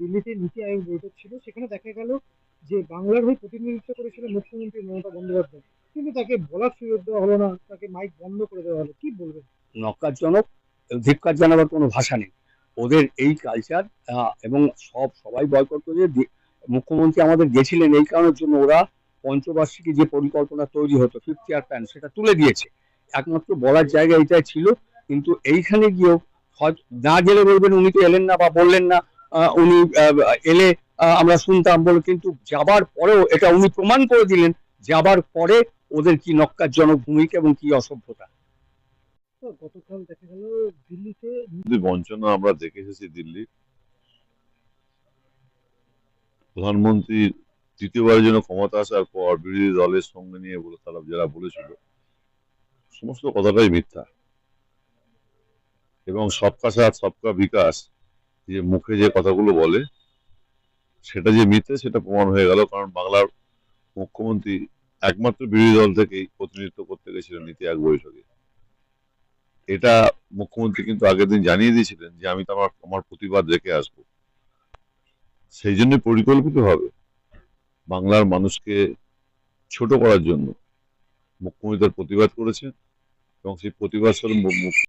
দিল্লিতে নীতি আয়োগ বৈঠক ছিল। সেখানে দেখা গেল যে বাংলার হয়ে প্রতিনিধিত্ব করেছিলেন মুখ্যমন্ত্রী মমতা বন্দ্যোপাধ্যায়। কিন্তু তাকে বলার সুযোগ দেওয়া হলো না, তাকে মাইক বন্ধ করে দেওয়া হলো। কি বলবেন? নক্কারজনক ধিক্কার জানাবার কোনো ভাষা নেই। ওদের এই কালচার এবং সব, সবাই বয়কট করে মুখ্যমন্ত্রী আমাদের গেছিলেন এই কারণের জন্য ওরা পঞ্চবার্ষিকী যে পরিকল্পনা তৈরি হতো ফিফথ ইয়ার প্ল্যান সেটা তুলে দিয়েছে। একমাত্র বলার জায়গা এটাই ছিল, কিন্তু এইখানে গিয়েও হয় না গেলে বলবেন, উনি তো এলেন না বা বললেন না উনি আহ, এলে আহ, আমরা শুনতাম বলে কিন্তু যাবার পরেও এটা উনি প্রমাণ করে দিলেন যাবার পরে ওদের কি নক্কারজনক ভূমিকা এবং কি অসভ্যতা। গতকাল দেখা গেল দিল্লিতে বঞ্চনা আমরা দেখে এসেছি দিল্লি। প্রধানমন্ত্রী তৃতীয়বারের জন্য ক্ষমতা আসার পর বিরোধী দলের সঙ্গে নিয়ে বলে তারা যারা বলেছিল সমস্ত কথাটাই মিথ্যা। এবং সবকা সাথ সবকা বিকাশ যে মুখে যে কথাগুলো বলে, সেটা যে মিথ্যে সেটা প্রমাণ হয়ে গেল, কারণ বাংলার মুখ্যমন্ত্রী একমাত্র বিরোধী দল থেকেই প্রতিনিধিত্ব করতে গেছিলেন নীতি আয়োগ বৈঠকে। এটা মুখ্যমন্ত্রী কিন্তু আগের দিন জানিয়ে দিয়েছিলেন যে, আমি তো আমার আমার প্রতিবাদ রেখে আসব। সেই জন্য পরিকল্পিত হবে বাংলার মানুষকে ছোট করার জন্য। মুখ্যমন্ত্রী তার প্রতিবাদ করেছেন এবং সেই প্রতিবাদ স্বরূপ